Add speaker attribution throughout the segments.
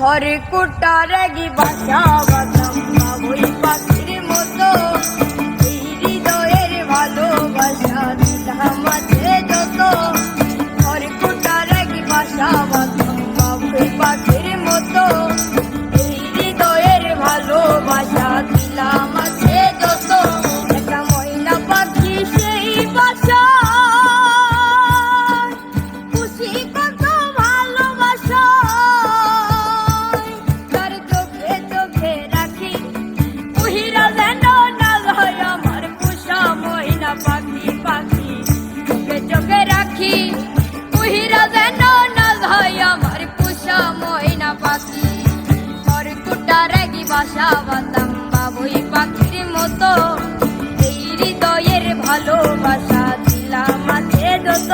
Speaker 1: ঘরে কোটা রাগি বাসা বাসা বাবুই পাখি। আমি বাসা বাতাম বাবুই পাখির মতো। এই হৃদয়ের ভালোবাসা দিলাম আছে যত।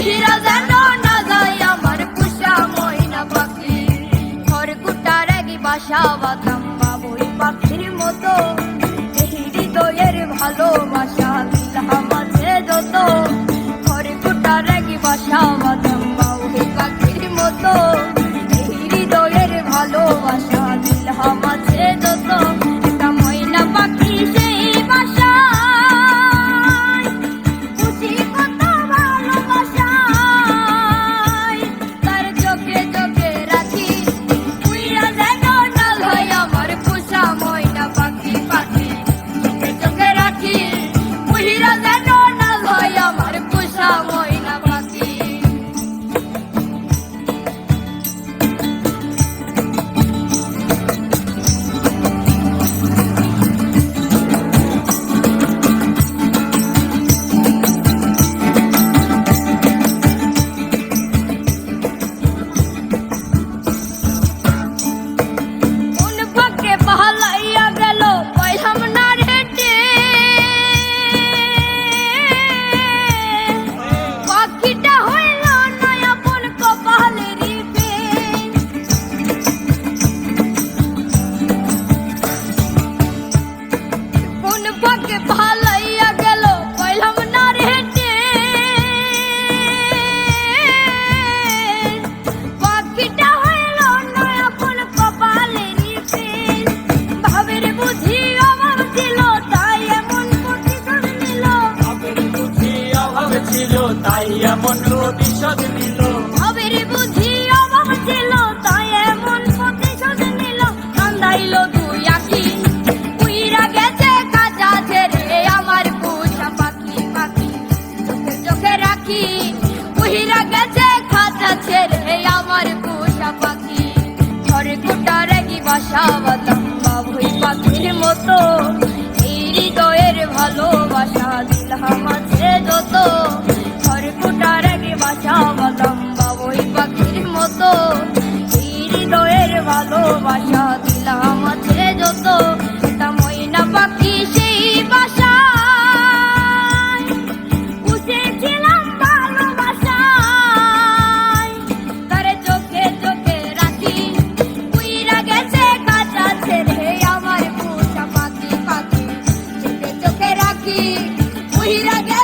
Speaker 1: মহিরা জানো না যায় আমার পুষা মহিনা পাখি। ঘর কুটার এক বাসা বাঁধা। তাই এমন প্রতিশোধ নিল।
Speaker 2: বুঝি ছিল, তাই এমন প্রতিশোধ নিল।
Speaker 1: কান্দাইল দুই আঁকি উইরা গেছে কাজা ছেড়ে, আমার পোষা পাখি পাখি, চোখে চোখে রাখি। উইরা গেছে খাজা ছেড়ে, আমার পোষা পাখি। ঘরে কোটা রেগি বাসা বাদাম বাবুই পাখির মতো। ভালোবাসা দিলাম আছে যত তা ময়না পাখি সেই বাসা উঠেছিলাম ভালোবাসায়। তারে চোখে চোখে রাখি উইরা গেছে কাঁচা ছেড়ে আমার পোষা পাখি পাখি। চোখে চোখে রাখি উইরা গেছে